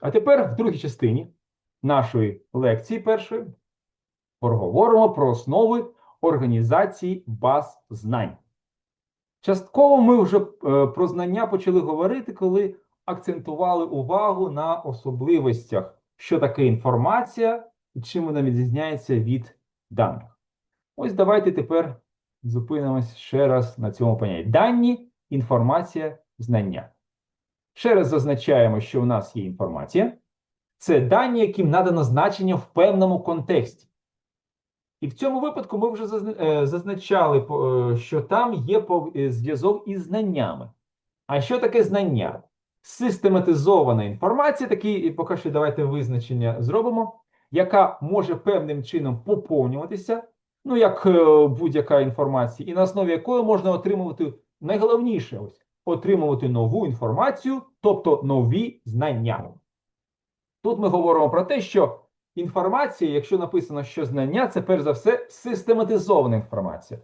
А тепер в другій частині нашої лекції першої поговоримо про основи організації баз знань. Частково ми вже е, про знання почали говорити, коли акцентували увагу на особливостях, що таке інформація і чим вона відрізняється від даних. Ось давайте тепер зупинимось ще раз на цьому понятті. Дані, інформація, знання. Ще раз зазначаємо, що у нас є інформація. Це дані, яким надано значення в певному контексті. І в цьому випадку ми вже е, зазначали, е, що там є е, зв'язок із знаннями. А що таке знання? Систематизована інформація, такі, поки що давайте визначення зробимо, яка може певним чином поповнюватися, ну як будь-яка інформація, і на основі якої можна отримувати найголовніше ось отримувати нову інформацію, тобто нові знання. Тут ми говоримо про те, що інформація, якщо написано, що знання, це перш за все систематизована інформація.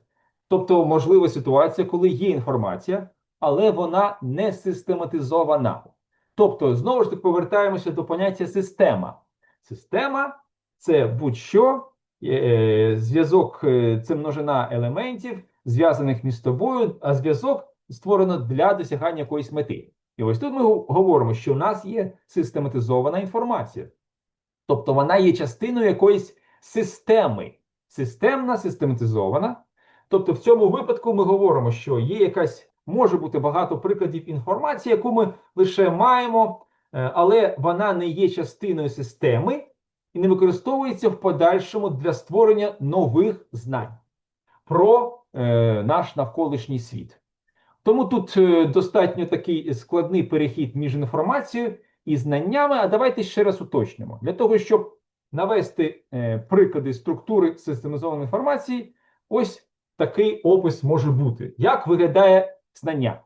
Тобто, можлива ситуація, коли є інформація, але вона не систематизована. Тобто, знову ж таки, повертаємося до поняття система. Система це будь-що, е, зв'язок е, це множина елементів, зв'язаних між собою, а зв'язок створено для досягання якоїсь мети. І ось тут ми говоримо, що у нас є систематизована інформація. Тобто вона є частиною якоїсь системи. Системна, систематизована. Тобто, в цьому випадку ми говоримо, що є якась, може бути багато прикладів інформації, яку ми лише маємо, е, але вона не є частиною системи і не використовується в подальшому для створення нових знань про е, наш навколишній світ. Тому тут е, достатньо такий складний перехід між інформацією і знаннями. А давайте ще раз уточнимо. Для того, щоб навести е, приклади структури систематизованої інформації, ось такий опис може бути. Як виглядає знання?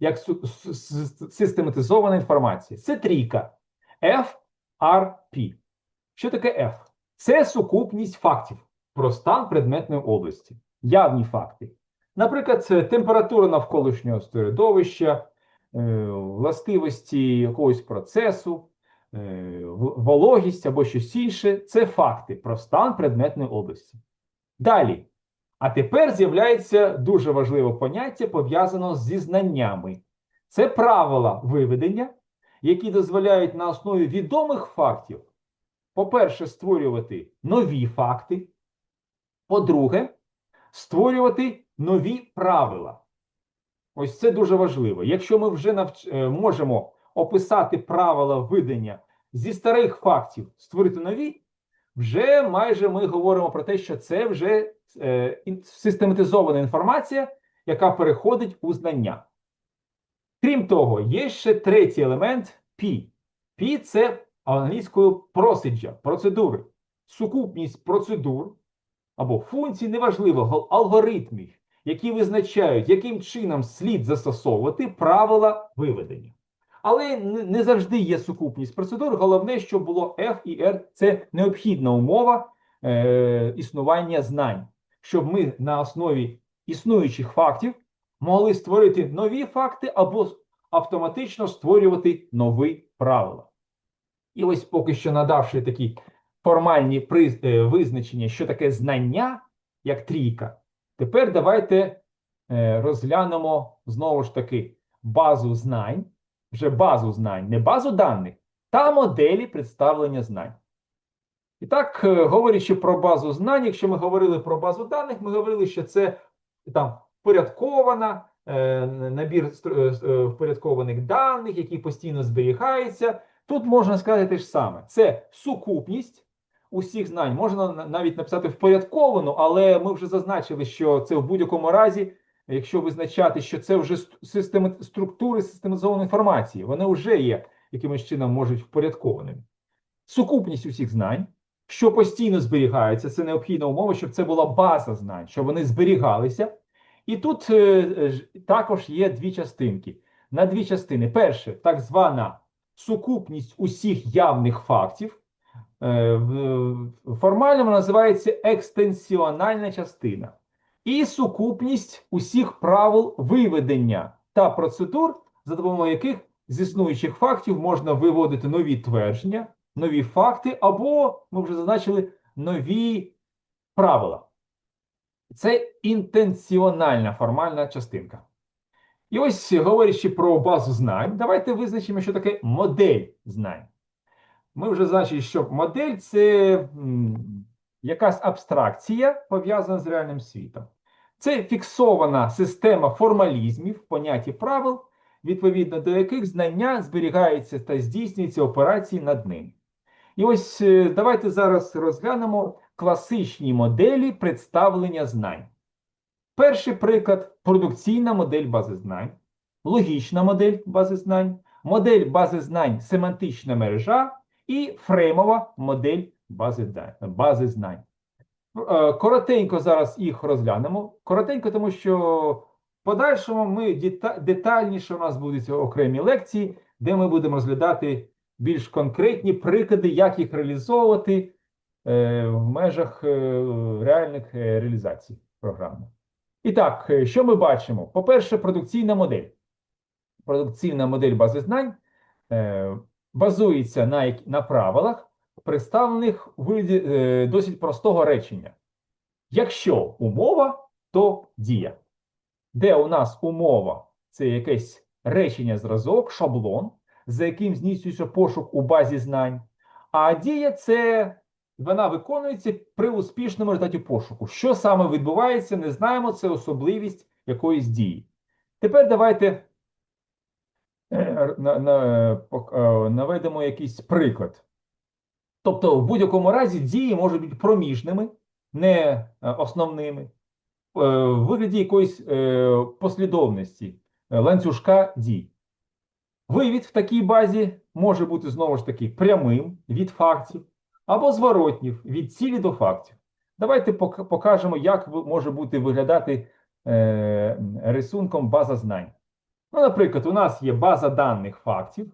Як систематизована інформація? Це трійка FRP. Що таке F? Це сукупність фактів про стан предметної області, явні факти. Наприклад, це температура навколишнього середовища, е, властивості якогось процесу, е, вологість або щось інше це факти про стан предметної області. Далі. А тепер з'являється дуже важливе поняття, пов'язане зі знаннями. Це правила виведення, які дозволяють на основі відомих фактів, по-перше, створювати нові факти, по-друге, створювати нові правила. Ось це дуже важливо. Якщо ми вже навч... е, можемо описати правила видання зі старих фактів, створити нові, вже майже ми говоримо про те, що це вже е, систематизована інформація, яка переходить у знання. Крім того, є ще третій елемент P. P – це англійською procedure, процедури, сукупність процедур або функцій, неважливо, алгоритмів, які визначають, яким чином слід застосовувати правила виведення. Але не завжди є сукупність процедур. Головне, щоб було F і R – це необхідна умова е, існування знань, щоб ми на основі існуючих фактів могли створити нові факти або автоматично створювати нові правила. І ось поки що надавши такі формальні е, визначення, що таке знання, як трійка, тепер давайте е, розглянемо знову ж таки базу знань, вже базу знань, не базу даних, та моделі представлення знань. І так, е, говорячи про базу знань, якщо ми говорили про базу даних, ми говорили, що це там впорядкована, е, набір впорядкованих даних, які постійно зберігаються. Тут можна сказати те ж саме: це сукупність усіх знань. Можна навіть написати впорядковано, але ми вже зазначили, що це в будь-якому разі, якщо визначати, що це вже ст- системи структури систематизованої інформації, вони вже є якимось чином можуть впорядкованими. Сукупність усіх знань, що постійно зберігаються, це необхідна умова, щоб це була база знань, щоб вони зберігалися. І тут е, е, також є дві частинки. На дві частини. Перше, так звана сукупність усіх явних фактів. Е, Формально називається екстенсіональна частина. І сукупність усіх правил виведення та процедур, за допомогою яких з існуючих фактів можна виводити нові твердження, нові факти, або ми вже зазначили нові правила. Це інтенціональна формальна частинка. І ось, говорячи про базу знань, давайте визначимо, що таке модель знань. Ми вже значили, що модель це якась абстракція, пов'язана з реальним світом. Це фіксована система формалізмів, понять і правил, відповідно до яких знання зберігаються та здійснюються операції над ним. І ось е, давайте зараз розглянемо класичні моделі представлення знань. Перший приклад продукційна модель бази знань, логічна модель бази знань, модель бази знань семантична мережа і фреймова модель бази, бази знань. Е, Коротенько зараз їх розглянемо. Коротенько, тому що в подальшому ми детальніше у нас будуть окремі лекції, де ми будемо розглядати більш конкретні приклади, як їх реалізовувати е, в межах е, реальних реалізацій програми. І так, що ми бачимо? По-перше, продукційна модель. Продукційна модель бази знань базується на, на правилах, представлених у вигляді е, досить простого речення. Якщо умова, то дія. Де у нас умова це якесь речення зразок, шаблон, за яким здійснюється пошук у базі знань, а дія це вона виконується при успішному результаті пошуку. Що саме відбувається, не знаємо, це особливість якоїсь дії. Тепер давайте е, на- на- наведемо якийсь приклад. Тобто, в будь-якому разі дії можуть бути проміжними, не е, основними, е, в вигляді якоїсь послідовності ланцюжка дій. Вивід в такій базі може бути знову ж таки прямим від фактів або зворотнім від цілі до фактів. Давайте покажемо, як може бути виглядати рисунком база знань. Ну, наприклад, у нас є база даних фактів.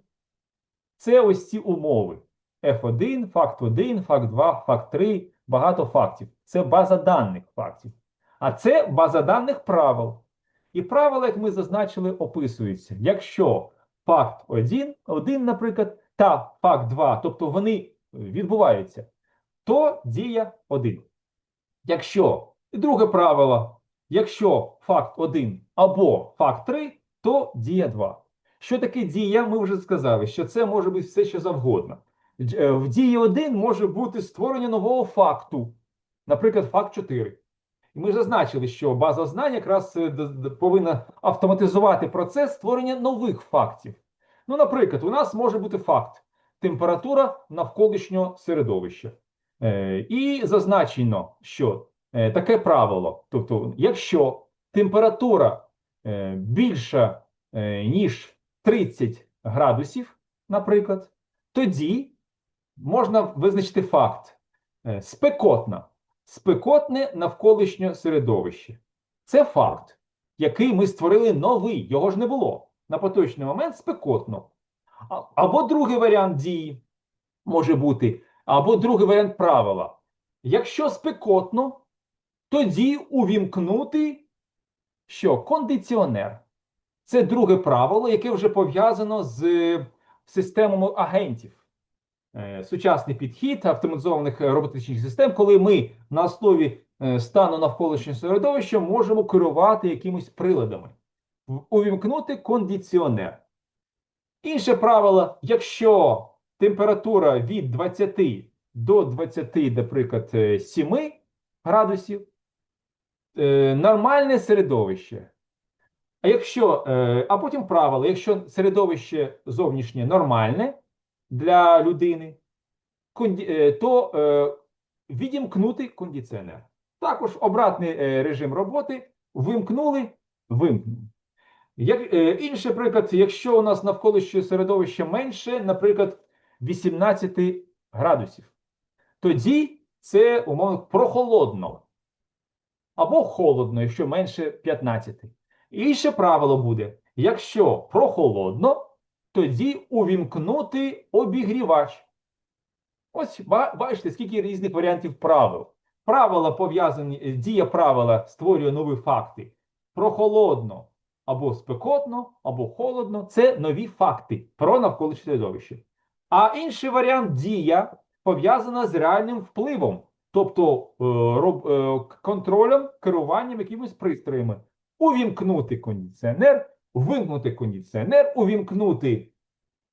Це ось ці умови. F1, факт 1, факт 2, факт 3, багато фактів. Це база даних фактів. А це база даних правил. І правила, як ми зазначили, описуються. Якщо факт 1, 1, наприклад, та факт 2, тобто вони відбуваються, то дія 1. Якщо, і друге правило, якщо факт 1 або факт 3, то дія 2. Що таке дія? Ми вже сказали, що це може бути все що завгодно. Е, В дії 1 може бути створення нового факту, наприклад, факт 4. І ми зазначили, що база знань якраз е, повинна автоматизувати процес створення нових фактів. Ну, наприклад, у нас може бути факт температура навколишнього середовища. Е, І зазначено, що таке правило, тобто, якщо температура більша, е, ніж 30 градусів, наприклад, тоді можна визначити факт е, спекотна, спекотне навколишнє середовище. Це факт, який ми створили новий, його ж не було. На поточний момент спекотно. Або другий варіант дії може бути, або другий варіант правила. Якщо спекотно, тоді увімкнути що? Кондиціонер. Це друге правило, яке вже пов'язано з е, системами агентів. Е, Сучасний підхід автоматизованих роботичних систем, коли ми на основі е, стану навколишнього середовища можемо керувати якимись приладами. Увімкнути кондиціонер. Інше правило, якщо температура від 20 до 20, наприклад, е, 7 градусів, е, нормальне середовище. А якщо, е, а потім правило, якщо середовище зовнішнє нормальне для людини, е, то відімкнути кондиціонер. Також обратний режим роботи вимкнули, вимкнули. Як, інший приклад, якщо у нас навколишнє середовище менше, наприклад, 18 градусів, тоді це умовно прохолодно або холодно, якщо менше 15. Інше правило буде: якщо прохолодно, тоді увімкнути обігрівач. Ось бачите, скільки різних варіантів правил. Правила пов'язані, е, дія правила створює нові факти. Прохолодно або спекотно, або холодно. Це нові факти про навколишнє середовище. А інший варіант дія пов'язана з реальним впливом, тобто е, е, контролем, керуванням якимись пристроями. Увімкнути кондиціонер, вимкнути кондиціонер, увімкнути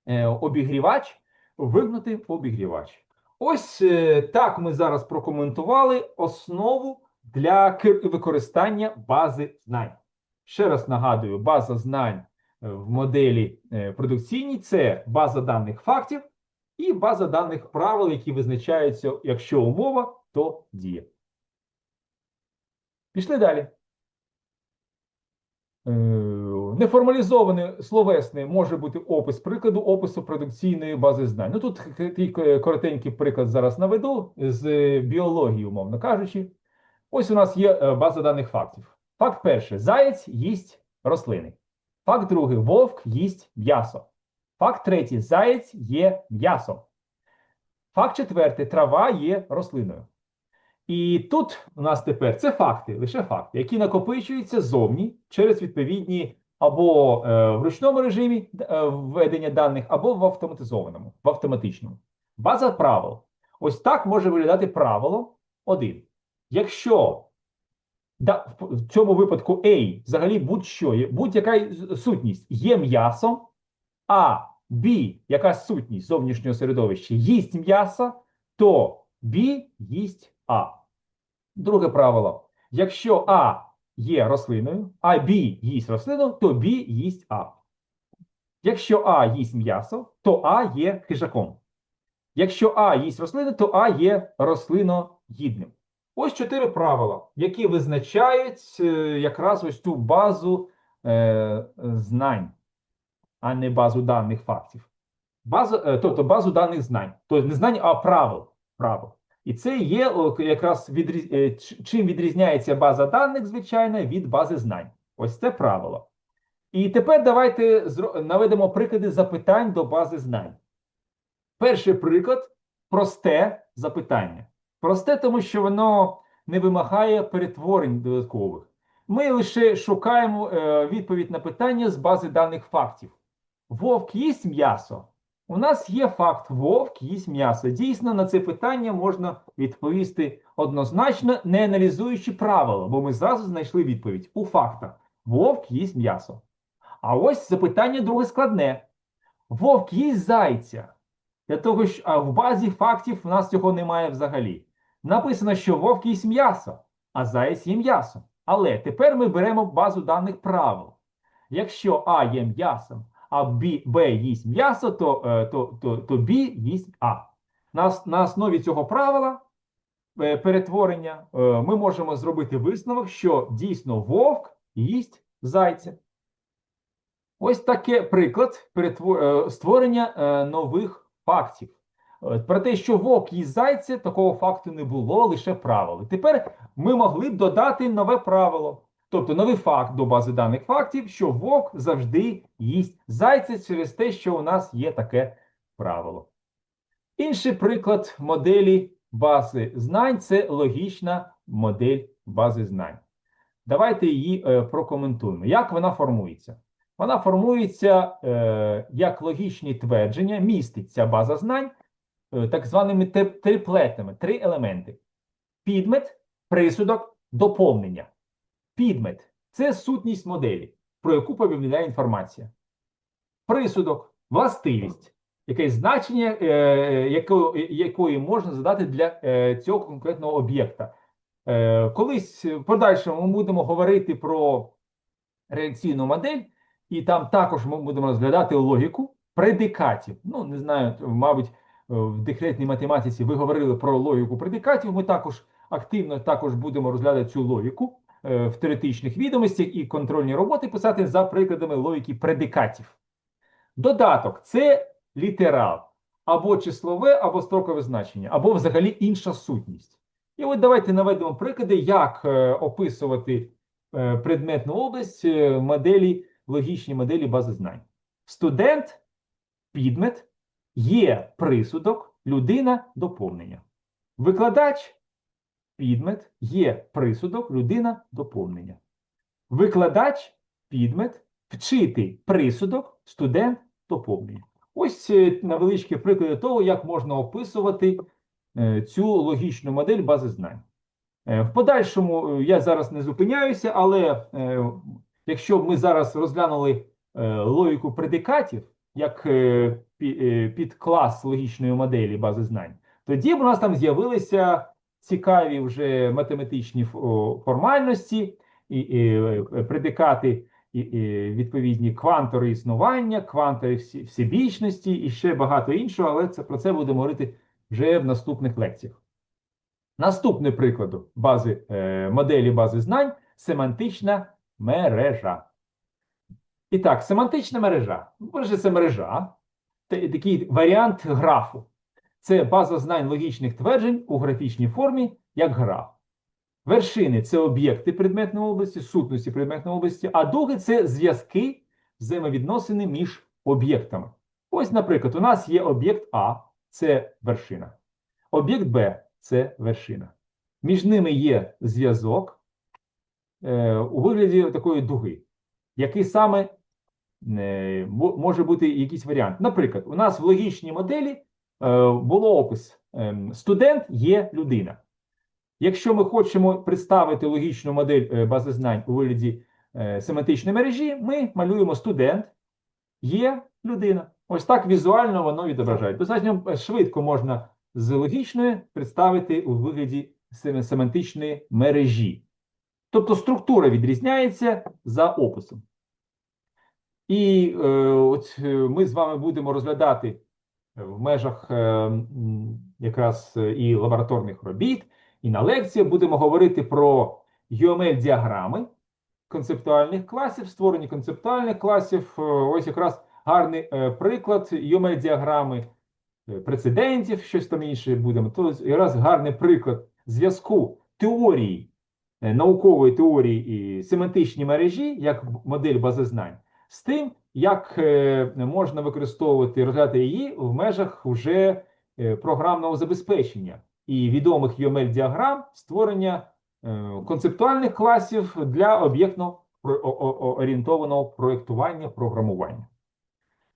е, обігрівач, вимкнути обігрівач. Ось так ми зараз прокоментували основу для використання бази знань. Ще раз нагадую, база знань в моделі продукційній це база даних фактів і база даних правил, які визначаються, якщо умова, то дія. Пішли далі. Е, Неформалізований словесний може бути опис прикладу опису продукційної бази знань. Ну тут коротенький приклад зараз наведу з біології, умовно кажучи. Ось у нас є е, база даних фактів. Факт перший: заєць їсть рослини. Факт другий: вовк їсть м'ясо. Факт третій: заєць є м'ясом. Факт четвертий: трава є рослиною. І тут у нас тепер це факти, лише факти, які накопичуються зовні через відповідні або е, в ручному режимі е, введення даних, або в автоматизованому, в автоматичному. База правил. Ось так може виглядати правило 1. Якщо да, в- цьому випадку A, взагалі будь-що, будь-яка сутність є м'ясом, а B, яка сутність зовнішнього середовища, їсть м'ясо, то B їсть А. Друге правило. Якщо А є рослиною, а Б їсть рослину, то Б їсть А. Якщо А їсть м'ясо, то А є хижаком. Якщо А їсть рослину, то А є рослиноїдним. Ось чотири правила, які визначають е, якраз ось ту базу е, знань, а не базу даних фактів. Базу, е, тобто базу даних знань. Тобто не знань, а правил. правил. І це є якраз відріз... е, чим відрізняється база даних, звичайно, від бази знань. Ось це правило. І тепер давайте наведемо приклади запитань до бази знань. Перший приклад просте запитання. Просте, тому що воно не вимагає перетворень додаткових. Ми лише шукаємо е, відповідь на питання з бази даних фактів. Вовк їсть м'ясо. У нас є факт: вовк їсть м'ясо. Дійсно, на це питання можна відповісти однозначно, не аналізуючи правила, бо ми зразу знайшли відповідь у фактах: вовк їсть м'ясо. А ось запитання друге складне: вовк їсть зайця. Для того, що в базі фактів у нас цього немає взагалі. Написано, що вовк їсть м'ясо, а заєць є м'ясо. Але тепер ми беремо базу даних правил. Якщо А є м'ясом, а Б, Б їсть м'ясо, то, е, то, то, то Б їсть А. На, на основі цього правила е, перетворення е, ми можемо зробити висновок, що дійсно вовк їсть зайця. Ось таке приклад створення нових фактів. Про те, що вовк їсть зайця, такого факту не було, лише правило. Тепер ми могли б додати нове правило. Тобто новий факт до бази даних фактів, що вовк завжди їсть зайця через те, що у нас є таке правило. Інший приклад моделі бази знань це логічна модель бази знань. Давайте її е, прокоментуємо. Як вона формується? Вона формується е, як логічні твердження, містить ця база знань е, так званими триплетами, три елементи: підмет, присудок, доповнення. Підмет це сутність моделі, про яку повідомляє інформація. Присудок властивість, якесь значення, е, якої, якої можна задати для е, цього конкретного об'єкта. Е, колись в подальшому ми будемо говорити про реакційну модель, і там також ми будемо розглядати логіку предикатів. Ну, не знаю, мабуть, е, в декретній математиці ви говорили про логіку предикатів. Ми також активно також будемо розглядати цю логіку е, в теоретичних відомостях і контрольні роботи писати за прикладами логіки предикатів. Додаток це літерал, або числове, або строкове значення, або взагалі інша сутність. І от давайте наведемо приклади, як е, описувати е, предметну область е, моделі, логічні моделі бази знань. Студент, підмет, є присудок, людина доповнення. Викладач, підмет, є присудок, людина доповнення. Викладач, підмет, вчити присудок, студент доповнює. Ось е, невеличкі приклади того, як можна описувати е, цю логічну модель бази знань. Е, В подальшому я зараз не зупиняюся, але якщо б ми зараз розглянули логіку предикатів як пі- підклас логічної моделі бази знань, тоді б у нас там з'явилися цікаві вже математичні формальності і, і е, предикати, і, і відповідні квантори існування, квантори всебічності і ще багато іншого, але це про це будемо говорити вже в наступних лекціях. Наступний приклад бази, е, моделі бази знань семантична мережа. І так, семантична мережа. Перше, це мережа, такий варіант графу. Це база знань логічних тверджень у графічній формі, як граф. Вершини це об'єкти предметної області, сутності предметної області, а дуги це зв'язки, взаємовідносини між об'єктами. Ось, наприклад, у нас є об'єкт А, це вершина. Об'єкт Б це вершина. Між ними є зв'язок е, у вигляді такої дуги, який саме е, може бути якийсь варіант. Наприклад, у нас в логічній моделі було опис: ем, студент є людина. Якщо ми хочемо представити логічну модель е, бази знань у вигляді е, семантичної мережі, ми малюємо студент є людина. Ось так візуально воно відображає. Достатньо е, швидко можна з логічної представити у вигляді семантичної мережі. Тобто структура відрізняється за описом. І е, от е, ми з вами будемо розглядати е, в межах е, якраз е, і лабораторних робіт, і на лекціях будемо говорити про UML-діаграми концептуальних класів, створення концептуальних класів. Е, Ось якраз гарний приклад UML-діаграми е, прецедентів, щось там інше будемо. То якраз гарний приклад зв'язку теорії, наукової теорії і семантичні мережі, як модель бази знань, з тим, як е, можна використовувати, розглядати її в межах вже е, програмного забезпечення і відомих UML-діаграм створення е, концептуальних класів для об'єктно орієнтованого проєктування програмування.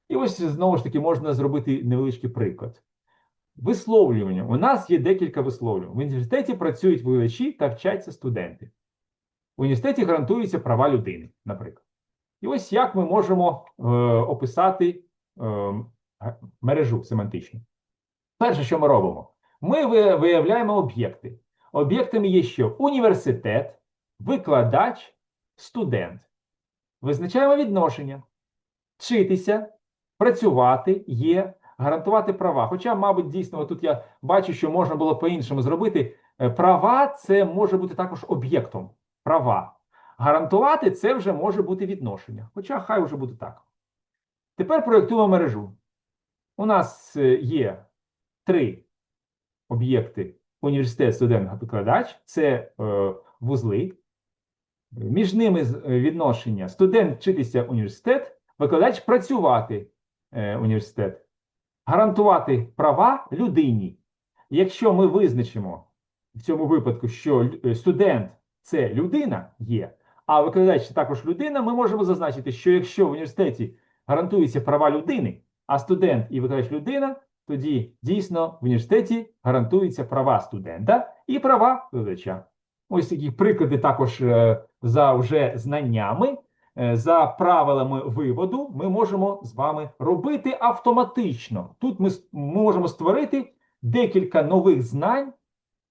І ось знову ж таки можна зробити невеличкий приклад. Висловлювання. У нас є декілька висловлювань. В університеті працюють викладачі та вчаться студенти. В університеті гарантуються права людини, наприклад. І ось як ми можемо е, описати е, мережу семантичну. Перше, що ми робимо, ми виявляємо об'єкти. Об'єктами є що? Університет, викладач, студент. Визначаємо відношення. Вчитися, працювати є, гарантувати права. Хоча, мабуть, дійсно, тут я бачу, що можна було по-іншому зробити. Е, Права це може бути також об'єктом. Права. Гарантувати це вже може бути відношення. Хоча хай вже буде так. Тепер проєктуємо мережу. У нас е, є три об'єкти: університет, студент, викладач. Це е, вузли. Між ними е, відношення студент вчитися університет, викладач працювати е, університет, гарантувати права людині. Якщо ми визначимо в цьому випадку, що студент це людина є, а викладач також людина, ми можемо зазначити, що якщо в університеті гарантуються права людини, а студент і викладач людина, тоді дійсно в університеті гарантуються права студента і права викладача. Ось такі приклади також е, за вже знаннями, е, за правилами виводу ми можемо з вами робити автоматично. Тут ми можемо створити декілька нових знань,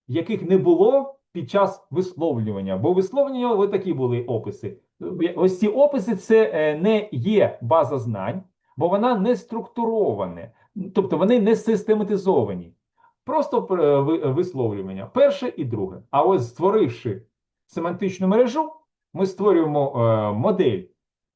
яких не було під час висловлювання. Бо висловлювання ось такі були описи. Ось ці описи це е, не є база знань, бо вона не структурована, тобто вони не систематизовані. Просто е, висловлювання перше і друге. А ось створивши семантичну мережу, ми створюємо е, модель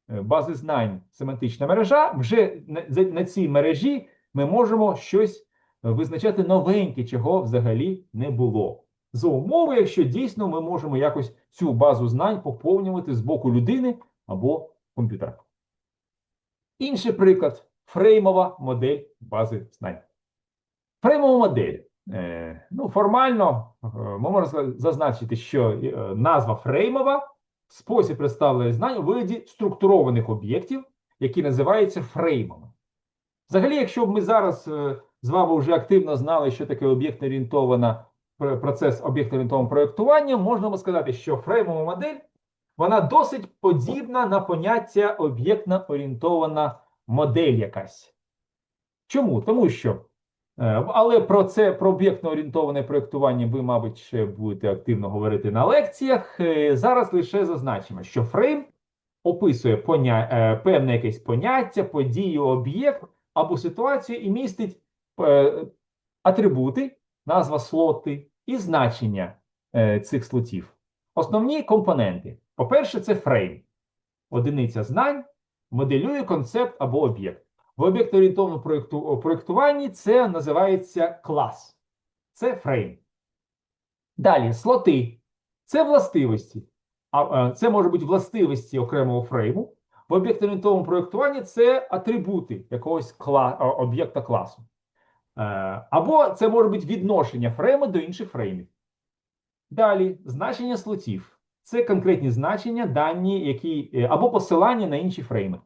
бази знань семантична мережа. Вже на, цій мережі ми можемо щось визначати новеньке, чого взагалі не було. За умови, якщо дійсно ми можемо якось цю базу знань поповнювати з боку людини або комп'ютера. Інший приклад фреймова модель бази знань. Фреймова модель. Е, ну, формально е, ми можемо зазначити, що е, назва фреймова спосіб представлення знань у вигляді структурованих об'єктів, які називаються фреймами. Взагалі, якщо б ми зараз е, з вами вже активно знали, що таке об'єктно-орієнтована пр- процес об'єктно-орієнтованого проєктування, можна би сказати, що фреймова модель вона досить подібна на поняття об'єктно-орієнтована модель якась. Чому? Тому що, е, але про це, про об'єктно-орієнтоване проєктування ви, мабуть, ще будете активно говорити на лекціях. Е, Зараз лише зазначимо, що фрейм описує поня... е, певне якесь поняття, подію, об'єкт або ситуацію і містить атрибути, назва слоти і значення е, цих слотів. Основні компоненти. По-перше, це фрейм. Одиниця знань моделює концепт або об'єкт. В об'єктно-орієнтовному проєкту- проєктуванні це називається клас. Це фрейм. Далі, слоти. Це властивості. А, е, це може бути властивості окремого фрейму. В об'єктно-орієнтовому проєктуванні це атрибути якогось кла... об'єкта класу. Е, Або це може бути відношення фрейму до інших фреймів. Далі, значення слотів. Це конкретні значення, дані, які, е, або посилання на інші фрейми.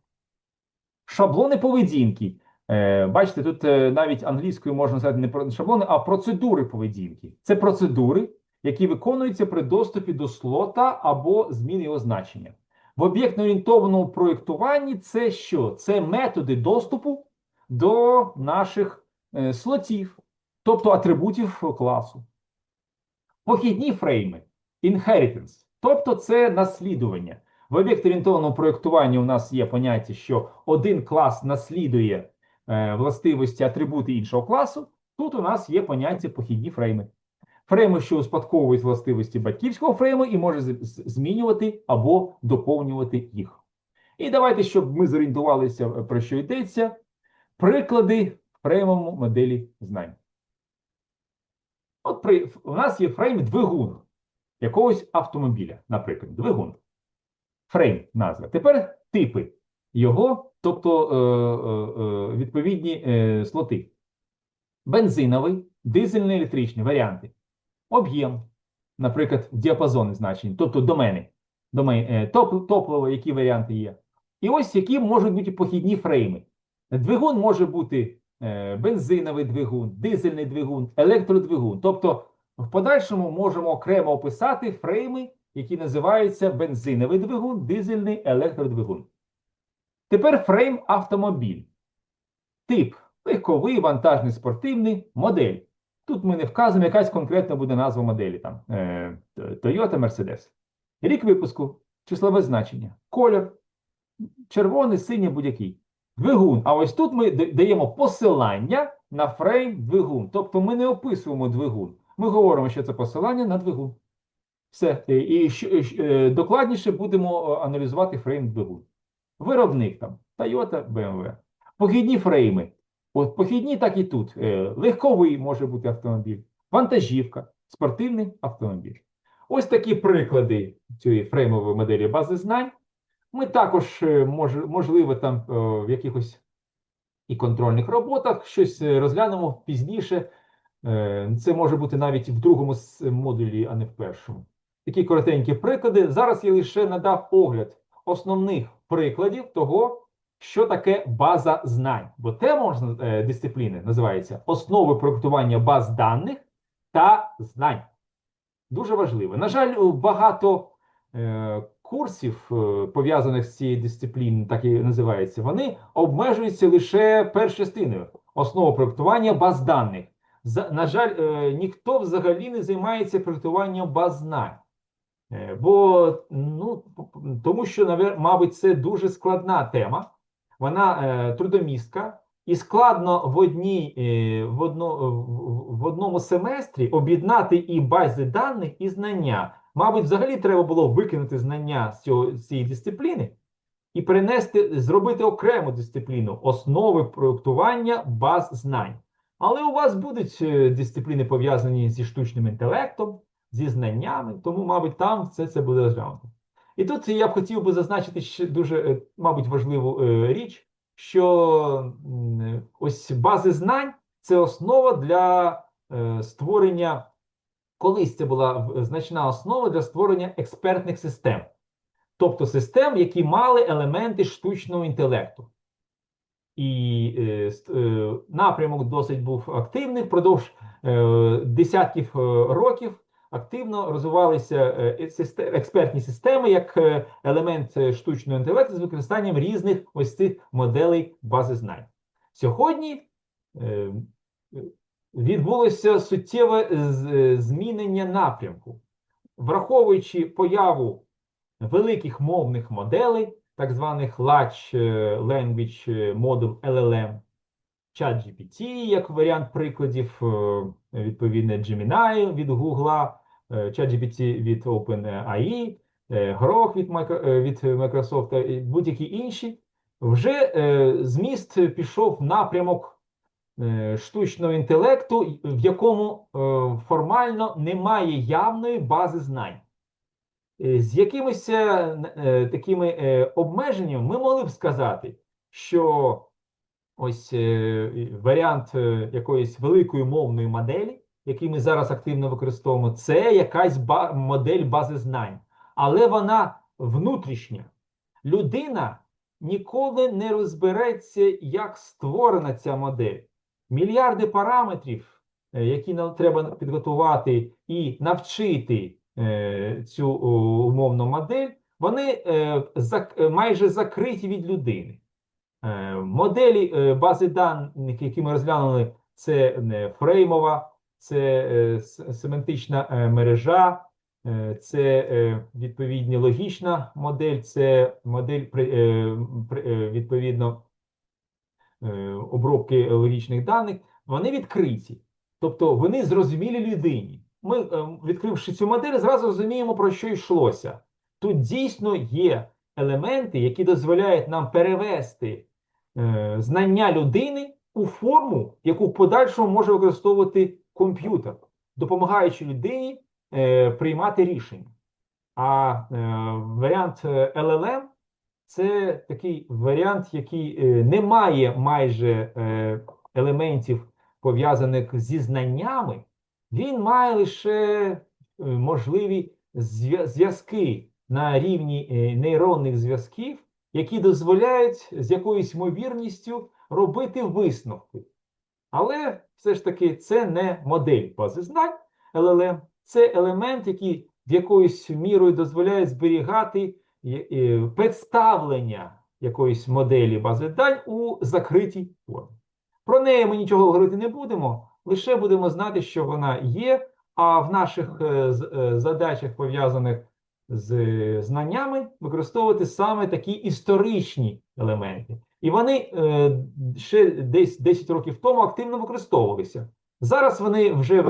Шаблони поведінки. Е, Бачите, тут навіть англійською можна сказати не про шаблони, а процедури поведінки. Це процедури, які виконуються при доступі до слота або зміни його значення. В об'єктно-орієнтованому проєктуванні це що? Це методи доступу до наших слотів, тобто атрибутів класу. Похідні фрейми inheritance, тобто це наслідування. В об'єкт-орієнтованому проєктуванні у нас є поняття, що один клас наслідує е, властивості атрибути іншого класу. Тут у нас є поняття похідні фрейми. Фрейми, що успадковують властивості батьківського фрейму і може змінювати або доповнювати їх. І давайте, щоб ми зорієнтувалися, е, про що йдеться, приклади фреймовому моделі знань. От при, у нас є фрейм двигун якогось автомобіля, наприклад, двигун. Фрейм назва. Тепер типи його, тобто е, е, е, відповідні е, слоти. Бензиновий, дизельний, електричний варіанти. Об'єм, наприклад, діапазони значень, тобто домени, домен, е, топ, топливо, які варіанти є. І ось які можуть бути похідні фрейми. Двигун може бути бензиновий двигун, дизельний двигун, електродвигун. Тобто, в подальшому можемо окремо описати фрейми, які називаються бензиновий двигун, дизельний електродвигун. Тепер фрейм автомобіль. Тип легковий, вантажний, спортивний, модель. Тут ми не вказуємо, якась конкретна буде назва моделі. Там, е, Toyota, Mercedes. Рік випуску, числове значення, колір, червоний, синій, будь-який. Двигун. А ось тут ми даємо посилання на фрейм двигун. Тобто ми не описуємо двигун. Ми говоримо, що це посилання на двигун. Все. І- е, докладніше будемо е, аналізувати фрейм двигун. Виробник там Toyota, BMW. Похідні фрейми. От похідні, так і тут. Е, Легковий може бути автомобіль, вантажівка, спортивний автомобіль. Ось такі приклади цієї фреймової моделі бази знань. Ми також, е, мож, можливо, там е, в якихось і контрольних роботах щось е, розглянемо пізніше. Це може бути навіть в другому модулі, а не в першому. Такі коротенькі приклади. Зараз я лише надав огляд основних прикладів того, що таке база знань. Бо тема дисципліни називається Основи проектування баз даних та знань. Дуже важливо. На жаль, багато курсів, е, пов'язаних з цією дисципліною, так і називається, вони обмежуються лише першостиною основи проектування баз даних. На жаль, е, ніхто взагалі не займається проектуванням баз знань. Е, Бо, ну, тому що, мабуть, це дуже складна тема, вона е, трудомістка, і складно в, одній, е, в, одно, в, в одному семестрі об'єднати і бази даних, і знання. Мабуть, взагалі треба було викинути знання з цього, з цієї дисципліни і перенести, зробити окрему дисципліну основи проєктування баз знань. Але у вас будуть е, дисципліни пов'язані зі штучним інтелектом, зі знаннями, тому, мабуть, там все це буде розглянуто. І тут я б хотів би зазначити ще дуже, е, мабуть, важливу е, річ, що ось бази знань це основа для створення, колись це була значна основа для створення експертних систем. тобто систем, які мали елементи штучного інтелекту. І е, е, напрямок досить був активний впродовж е, десятків е, років. Активно розвивалися е, е, експертні системи як е, елемент е, штучного інтелекту з використанням різних ось цих моделей бази знань. Сьогодні е, е, відбулося суттєве з- е, змінення напрямку, враховуючи появу великих мовних моделей, так званих Large е, Language Model LLM, ChatGPT як варіант прикладів, е, відповідно Gemini від Google, е, ChatGPT від OpenAI, е, Grok від е, від Microsoft і будь-які інші, вже е, зміст пішов напрямок е, штучного інтелекту, в якому е, формально немає явної бази знань. Е, З якимись е, е, такими е, обмеженнями ми могли б сказати, що ось е, варіант е, якоїсь великої мовної моделі, який ми зараз активно використовуємо, це якась модель бази знань, але вона внутрішня. Людина ніколи не розбереться, як створена ця модель. Мільярди параметрів, е, які нам треба підготувати і навчити е, цю умовну модель, вони е, майже закриті від людини. Моделі бази даних, які ми розглянули, це фреймова, це семантична мережа, це відповідно логічна модель, це модель відповідно обробки логічних даних. Вони відкриті, тобто вони зрозумілі людині. Ми, е, відкривши цю модель, зразу розуміємо, про що йшлося. Тут дійсно є елементи, які дозволяють нам перевести е, знання людини у форму, яку в подальшому може використовувати комп'ютер, допомагаючи людині е, приймати рішення. А е, варіант е, LLM це такий варіант, який е, не має майже е, елементів пов'язаних зі знаннями, він має лише е, можливі зв'язки на рівні нейронних зв'язків, які дозволяють з якоюсь ймовірністю робити висновки. Але все ж таки це не модель бази знань LLM, це елемент, який в якоюсь мірою дозволяє зберігати представлення якоїсь моделі бази даних у закритій формі. Про неї ми нічого говорити не будемо, лише будемо знати, що вона є, а в наших е, е, задачах, пов'язаних з е, знаннями, використовувати саме такі історичні елементи. І вони ще десь 10 років тому активно використовувалися. Зараз вони вже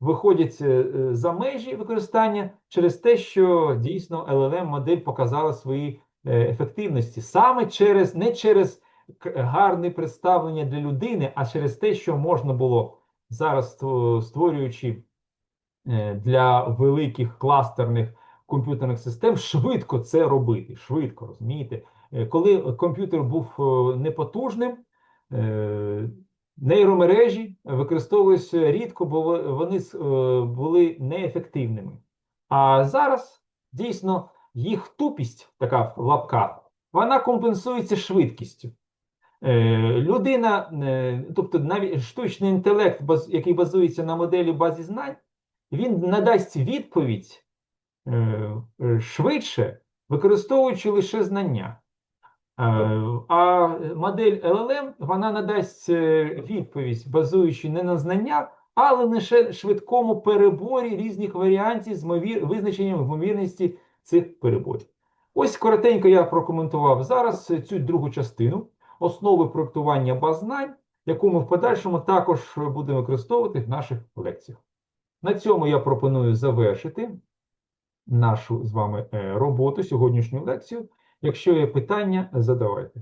виходять е, за межі використання через те, що дійсно LLM модель показала свої е, ефективності саме через не через гарне представлення для людини, а через те, що можна було зараз створюючи е, для великих кластерних комп'ютерних систем, швидко це робити. Швидко, розумієте? Коли комп'ютер був непотужним, нейромережі використовувалися рідко, бо вони е, були неефективними. А зараз дійсно їх тупість, така в лапках, вона компенсується швидкістю. Е, Людина, е, тобто навіть штучний інтелект, який базується на моделі базі знань, він надасть відповідь швидше, використовуючи лише знання. Е, А модель LLM вона надасть е, відповідь, базуючи не на знаннях, але лише швидкому переборі різних варіантів з визначенням ймовірності цих переборів. Ось коротенько я прокоментував зараз цю другу частину основи проектування баз знань, яку ми в подальшому також будемо використовувати в наших лекціях. На цьому я пропоную завершити нашу з вами е, роботу, сьогоднішню лекцію. Якщо є питання, задавайте.